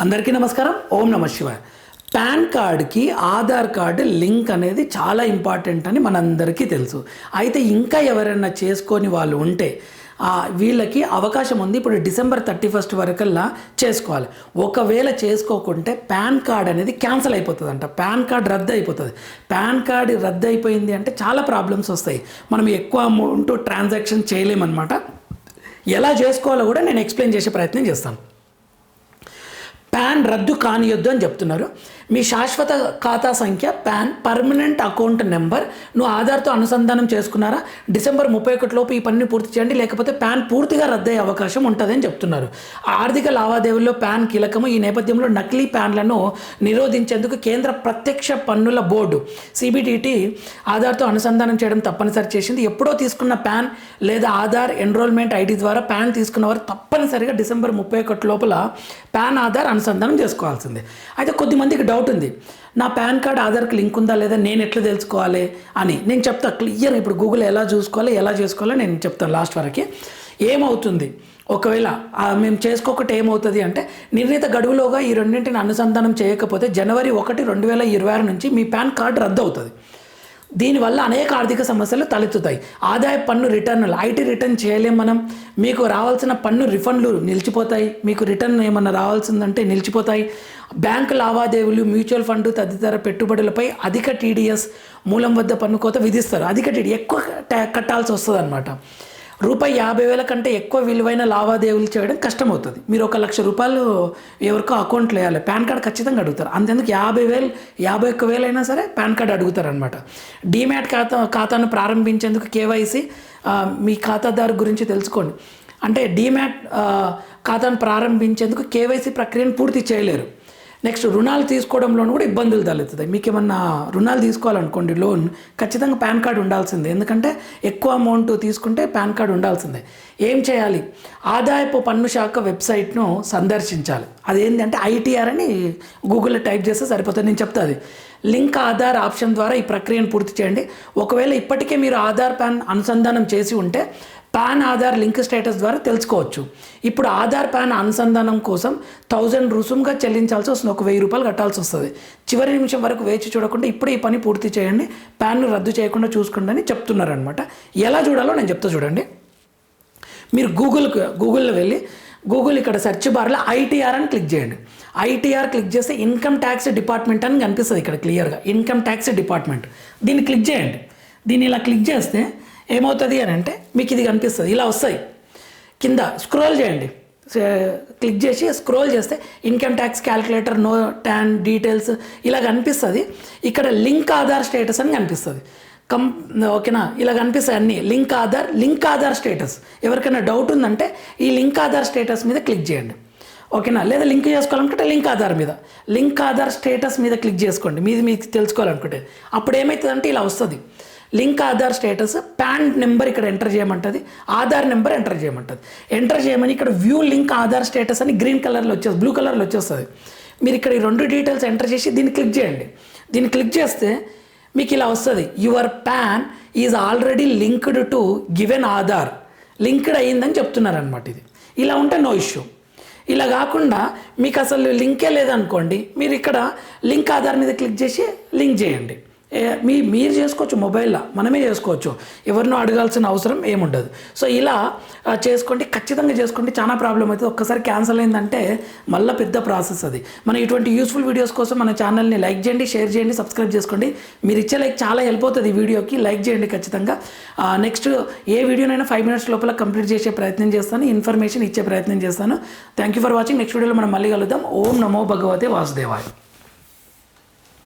అందరికీ నమస్కారం. ఓం నమ శివాయ. పాన్ కార్డ్కి ఆధార్ కార్డు లింక్ అనేది చాలా ఇంపార్టెంట్ అని మనందరికీ తెలుసు. అయితే ఇంకా ఎవరైనా చేసుకొని వాళ్ళు ఉంటే వీళ్ళకి అవకాశం ఉంది. ఇప్పుడు డిసెంబర్ థర్టీ ఫస్ట్ వరకల్లా చేసుకోవాలి. ఒకవేళ చేసుకోకుంటే పాన్ కార్డ్ అనేది క్యాన్సిల్ అయిపోతుందంట. పాన్ కార్డ్ రద్దు అయిపోతుంది. పాన్ కార్డ్ రద్దు అయిపోయింది అంటే చాలా ప్రాబ్లమ్స్ వస్తాయి. మనం ఎక్కువ అమౌంట్ ట్రాన్సాక్షన్ చేయలేమన్నమాట. ఎలా చేసుకోవాలో కూడా నేను ఎక్స్ప్లెయిన్ చేసే ప్రయత్నం చేస్తాను. పాన్ రద్దు కానియొద్దు అని చెప్తున్నారు. మీ శాశ్వత ఖాతా సంఖ్య పాన్ పర్మనెంట్ అకౌంట్ నెంబర్ నువ్వు ఆధార్తో అనుసంధానం చేసుకున్నారా? డిసెంబర్ ముప్పై ఒకటిలోపు ఈ పనిని పూర్తి చేయండి. లేకపోతే పాన్ పూర్తిగా రద్దయ్యే అవకాశం ఉంటుందని చెప్తున్నారు. ఆర్థిక లావాదేవీల్లో పాన్ కీలకము. ఈ నేపథ్యంలో నకిలీ ప్యాన్లను నిరోధించేందుకు కేంద్ర ప్రత్యక్ష పన్నుల బోర్డు సిబిడిటి ఆధార్తో అనుసంధానం చేయడం తప్పనిసరి చేసింది. ఎప్పుడో తీసుకున్న పాన్ లేదా ఆధార్ ఎన్రోల్మెంట్ ఐడి ద్వారా పాన్ తీసుకున్న వారు తప్పనిసరిగా డిసెంబర్ ముప్పై ఒకటి లోపల పాన్ ఆధార్ అనుసంధానం చేసుకోవాల్సిందే. అయితే కొద్దిమందికి డౌట్ ఉంది. నా పాన్ కార్డ్ ఆధార్కి లింక్ ఉందా లేదా నేను ఎట్లా తెలుసుకోవాలి అని. నేను చెప్తా క్లియర్ ఇప్పుడు గూగుల్ ఎలా చూసుకోవాలి ఎలా చేసుకోవాలో నేను చెప్తాను లాస్ట్ వరకు. ఏమవుతుంది? ఒకవేళ మేము చేసుకోకటి ఏమవుతుంది అంటే నిర్ణీత గడువులోగా ఈ రెండింటిని అనుసంధానం చేయకపోతే జనవరి ఒకటి రెండు వేల ఇరవై ఆరు నుంచి మీ పాన్ కార్డ్ రద్దు అవుతుంది. దీనివల్ల అనేక ఆర్థిక సమస్యలు తలెత్తుతాయి. ఆదాయ పన్ను రిటర్నులు ఐటీ రిటర్న్ చేయలేం మనం. మీకు రావాల్సిన పన్ను రిఫండ్లు నిలిచిపోతాయి. మీకు రిటర్న్ ఏమన్నా రావాల్సిందంటే నిలిచిపోతాయి. బ్యాంకు లావాదేవీలు మ్యూచువల్ ఫండ్ తదితర పెట్టుబడులపై అధిక టీడీఎస్ మూలం వద్ద పన్ను కోత విధిస్తారు. అధిక టీడీ ఎక్కువ కట్టాల్సి వస్తుంది రూపాయి యాభై వేల కంటే ఎక్కువ విలువైన లావాదేవీలు చేయడం కష్టమవుతుంది. మీరు ఒక లక్ష రూపాయలు ఎవరికో అకౌంట్లో వేయాలి. పాన్ కార్డ్ ఖచ్చితంగా అడుగుతారు. అంతేందుకు యాభై వేలు యాభై ఒక్క వేలైనా సరే పాన్ కార్డ్ అడుగుతారు అనమాట డీమ్యాట్ ఖాతా ఖాతాను ప్రారంభించేందుకు కేవైసీ మీ ఖాతాదారు గురించి తెలుసుకోండి. అంటే డీమ్యాట్ ఖాతాను ప్రారంభించేందుకు కేవైసీ ప్రక్రియను పూర్తి చేయలేరు. నెక్స్ట్ రుణాలు తీసుకోవడంలో కూడా ఇబ్బందులు తలెత్తుతాయి. మీకు ఏమన్నా రుణాలు తీసుకోవాలనుకోండి లోన్ ఖచ్చితంగా పాన్ కార్డు ఉండాల్సిందే. ఎందుకంటే ఎక్కువ అమౌంట్ తీసుకుంటే పాన్ కార్డు ఉండాల్సిందే. ఏం చేయాలి? ఆదాయపు పన్ను శాఖ వెబ్సైట్ను సందర్శించాలి. అదేంటంటే ఐటీఆర్ అని గూగుల్లో టైప్ చేస్తే సరిపోతుంది. నేను చెప్తా అది. లింక్ ఆధార్ ఆప్షన్ ద్వారా ఈ ప్రక్రియను పూర్తి చేయండి. ఒకవేళ ఇప్పటికే మీరు ఆధార్ పాన్ అనుసంధానం చేసి ఉంటే పాన్ ఆధార్ లింక్ స్టేటస్ ద్వారా తెలుసుకోవచ్చు. ఇప్పుడు ఆధార్ పాన్ అనుసంధానం కోసం థౌజండ్ రుసుముగా చెల్లించాల్సి వస్తుంది. ఒక వెయ్యి రూపాయలు కట్టాల్సి వస్తుంది. చివరి నిమిషం వరకు వేచి చూడకుండా ఇప్పుడే ఈ పని పూర్తి చేయండి. పాన్ను రద్దు చేయకుండా చూసుకోండి అని చెప్తున్నారనమాట ఎలా చూడాలో నేను చెప్తా చూడండి. మీరు గూగుల్కి గూగుల్లో వెళ్ళి గూగుల్ ఇక్కడ సెర్చ్ బార్లో ఐటీఆర్ అని క్లిక్ చేయండి. ఐటీఆర్ క్లిక్ చేస్తే ఇన్కమ్ ట్యాక్స్ డిపార్ట్మెంట్ అని కనిపిస్తుంది ఇక్కడ క్లియర్గా. Income tax department. దీన్ని క్లిక్ చేయండి. దీన్ని ఇలా క్లిక్ చేస్తే ఏమవుతుంది అని అంటే మీకు ఇది కనిపిస్తుంది. ఇలా వస్తాయి. కింద స్క్రోల్ చేయండి. క్లిక్ చేసి స్క్రోల్ చేస్తే income tax calculator know TAN details ఇలా కనిపిస్తుంది. ఇక్కడ లింక్ ఆధార్ స్టేటస్ అని కనిపిస్తుంది. కం ఓకేనా? ఇలా కనిపిస్తాయి అన్ని. Link Aadhaar link Aadhaar status. ఎవరికైనా డౌట్ ఉందంటే ఈ లింక్ ఆధార్ స్టేటస్ మీద క్లిక్ చేయండి. ఓకేనా? లేదా లింక్ చేసుకోవాలనుకుంటే లింక్ ఆధార్ మీద. లింక్ ఆధార్ స్టేటస్ మీద క్లిక్ చేసుకోండి. మీది మీకు తెలుసుకోవాలనుకుంటే. అప్పుడు ఏమవుతుందంటే ఇలా వస్తుంది. Link Aadhaar status PAN number ఇక్కడ ఎంటర్ చేయమంటుంది ఆధార్ నెంబర్ ఎంటర్ చేయమంటుంది. ఎంటర్ చేయమని ఇక్కడ వ్యూ లింక్ ఆధార్ స్టేటస్ అని గ్రీన్ కలర్లో వచ్చేస్తుంది బ్లూ కలర్లో వచ్చేస్తుంది. మీరు ఇక్కడ ఈ రెండు డీటెయిల్స్ ఎంటర్ చేసి దీన్ని క్లిక్ చేయండి. దీన్ని క్లిక్ చేస్తే మీకు ఇలా వస్తుంది. Your PAN is already linked to given Aadhaar. Linked అయ్యిందని చెప్తున్నారనమాట ఇది. ఇలా ఉంటే నో ఇష్యూ. ఇలా కాకుండా మీకు అసలు లింకే లేదనుకోండి మీరు ఇక్కడ లింక్ ఆధార్ మీద క్లిక్ చేసి లింక్ చేయండి. మీ మీరు చేసుకోవచ్చు మొబైల్లో మనమే చేసుకోవచ్చు. ఎవరినో అడగాల్సిన అవసరం ఏముండదు. సో ఇలా చేసుకోండి ఖచ్చితంగా చేసుకోండి చాలా ప్రాబ్లం అవుతుంది. ఒక్కసారి క్యాన్సిల్ అయిందంటే మళ్ళీ పెద్ద ప్రాసెస్ అది. మన ఇటువంటి యూస్ఫుల్ వీడియోస్ కోసం మన ఛానల్ని లైక్ చేయండి షేర్ చేయండి సబ్స్క్రైబ్ చేసుకోండి. మీరు ఇచ్చే లైక్ చాలా హెల్ప్ అవుతుంది ఈ వీడియోకి. లైక్ చేయండి ఖచ్చితంగా. నెక్స్ట్ ఏ వీడియోనైనా ఫైవ్ మినిట్స్ లోపల కంప్లీట్ చేసే ప్రయత్నం చేస్తాను. ఇన్ఫర్మేషన్ ఇచ్చే ప్రయత్నం చేస్తాను. Thank you for watching. Next వీడియోలో మనం మళ్ళీ కలుద్దాం. ఓం నమో భగవతే వాసుదేవాయ.